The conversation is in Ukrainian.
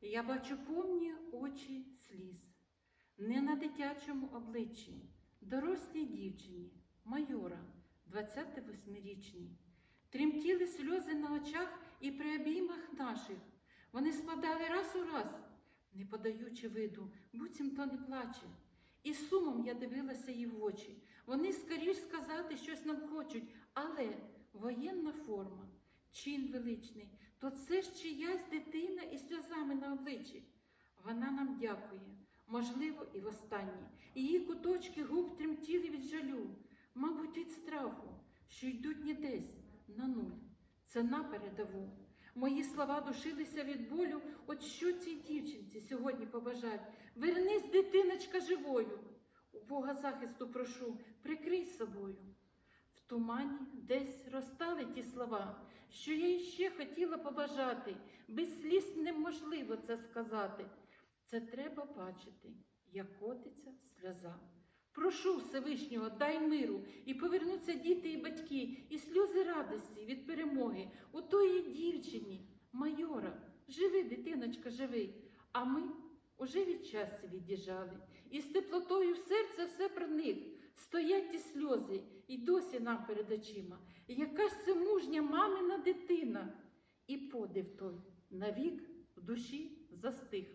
Я бачу повні очі сліз, не на дитячому обличчі, дорослій дівчині, майора, 28-річній. Тремтіли сльози на очах і при обіймах наших. Вони складали раз у раз, не подаючи виду, буцімто не плаче. І сумом я дивилася їй в очі. Вони скоріш сказати щось нам хочуть, але воєнна форма, чин величний, то це ж чиясь дитина із сльозами на обличчі. Вона нам дякує, можливо, і востаннє. Її куточки губ тремтіли від жалю, мабуть, від страху, що йдуть не десь на нуль. Це на передову. Мої слова душилися від болю. От що цій дівчинці сьогодні побажать? Вернись, дитиночка, живою. У Бога захисту прошу, прикрий собою. Тумані десь розтали ті слова, що я іще хотіла побажати. Без сліз неможливо це сказати. Це треба бачити, як котиться сльоза. Прошу Всевишнього, дай миру, і повернуться діти і батьки, і сльози радості від перемоги у тої дівчині, майора. Живи, дитиночка, живи. А ми уже від щастя від'їжджали, і з теплотою в серце все про них. Стоять ті сльози, і досі нам перед очима. І яка ж це мужня мамина дитина, і подив той навік в душі застиг.